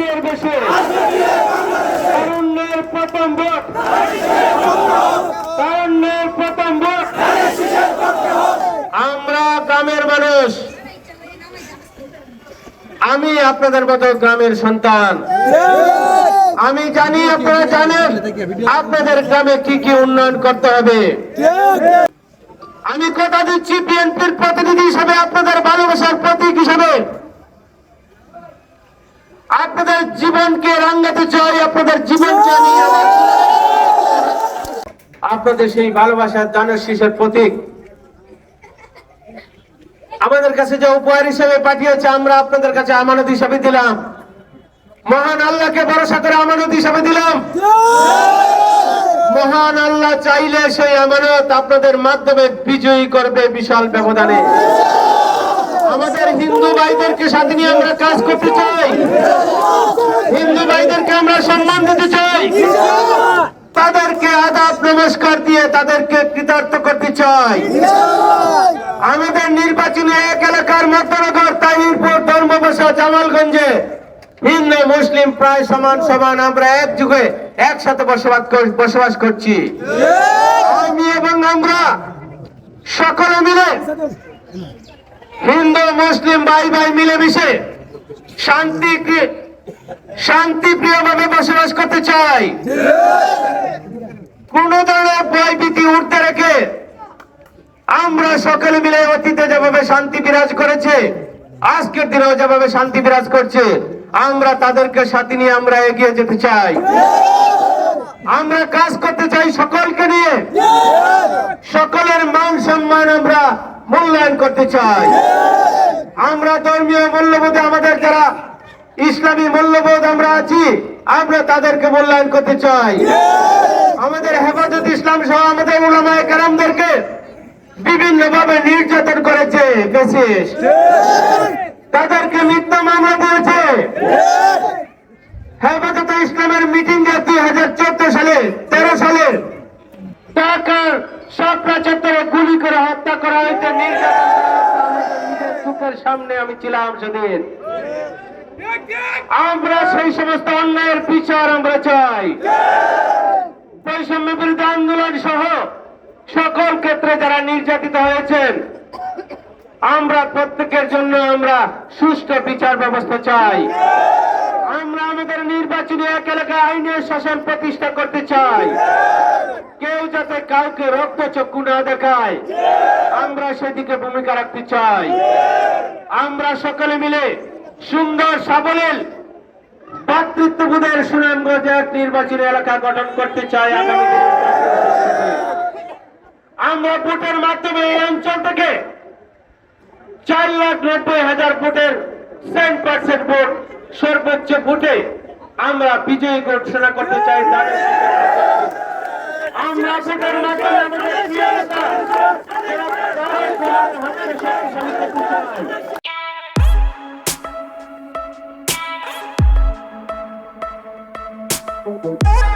বাংলাদেশে তারুণ্যের প্রথম ভোট। তারুণ্যের প্রথম ভোট। আমরা গ্রামের মানুষ। আমি আপনাদের মতো গ্রামের সন্তান। আমি জানি আপনারা জানেন আপনাদের গ্রামে কি কি উন্নয়ন করতে হবে। আমি কথা দিচ্ছি বিএনপির প্রতিনিধি হিসাবে, আপনাদের ভালোবাসার প্রতীক হিসাবে। আপনাদের জীবনকে রাঙ্গাতে চাই, আপনাদের জীবন আপনাদের সেই ভালোবাসার দানের শীষের প্রতীক। আমাদের কাছে যে উপহার হিসেবে পাঠিয়েছে, আমরা আপনাদের কাছে আমানত হিসাবে দিলাম। মহান আল্লাহকে ভরসা করে আমানত হিসাবে দিলাম। মহান আল্লাহ চাইলে সেই আমানত আপনাদের মাধ্যমে বিজয়ী করবে বিশাল ব্যবধানে। আমাদের হিন্দু ভাইদেরকে সাথে নিয়ে আমরা কাজ করতে চাই। সম্মান দিতে চাই তাদেরকে আদাব নমস্কার দিয়ে তাদেরকে কৃতার্থ করতে চাই। আমাদের নির্বাচনে এক এলাকার মধ্যনগর, তাহিরপুর, ধর্মবসা, জামালগঞ্জে হিন্দু মুসলিম প্রায় সমান সমান আমরা এক যুগে একসাথে বসবাস বসবাস করছি। আমি এবং আমরা সকলে মিলে হিন্দু, মুসলিম ভাই ভাই মিলেমিশে শান্তি শান্তি প্রিয়ভাবে বসবাস করতে চাই। কোন ধরনের ভয় ভীতি উঠতে রেখে আমরা সকলে মিলে অতীতে যেভাবে শান্তি বিরাজ করেছে, আজকের দিনেও যেভাবে শান্তি বিরাজ করছে, আমরা তাদেরকে সাথে নিয়ে আমরা এগিয়ে যেতে চাই। আমরা কাজ করতে চাই সকলকে নিয়ে। সকলের মান সম্মান আমরা মূল্যায়ন করতে চাই। আমরা ধর্মীয় মূল্যবোধে আমাদের যারা ইসলামী মূল্যবোধ আমরা আছি আমরা তাদেরকে মূল্যায়ন করতে চাই। আমাদের হেফাজত ইসলাম সহ আমাদের উলামায়ে কারামদেরকে বিভিন্ন ভাবে নির্যাতন করেছে বেশিস তাদেরকে মিথ্যা মামলা দিয়েছে। হেফাজত ইসলামের মিটিং এ দুই হাজার চোদ্দ সালে তেরো সালে ঢাকার সপ্রা চত্বরে গুলি করে হত্যা করা হয়েছে। নির্যাতন চোখের সামনে আমি ছিলাম সেদিন। আমরা সেই সমস্ত অন্যায়ের বিচার আমরা চাই। বৈষম্য বিরোধী আন্দোলন সহ সকল ক্ষেত্রে যারা নির্যাতিত হয়েছেন, আমরা প্রত্যেকের জন্য আমরা সুষ্ঠু বিচার ব্যবস্থা চাই। আমরা আমাদের নির্বাচনী এক এলাকায় আইনের শাসন প্রতিষ্ঠা করতে চাই। কেউ যাতে কাউকে রক্ত চক্ষু না দেখায়, আমরা সেদিকে ভূমিকা রাখতে চাই। আমরা সকলে মিলে সুন্দর সাবলীল। ভাতৃত্ববোধের সুনামগঞ্জ এক নির্বাচনী এলাকা গঠন করতে চাই আমরা ভোটের মাধ্যমে এই অঞ্চল থেকে চার লাখ নব্বই হাজার ভোটের সেন্ট পার্সেন্ট ভোট সর্বোচ্চ ভোটে আমরা বিজয়ী ঘোষণা করতে চাই আমরা Thank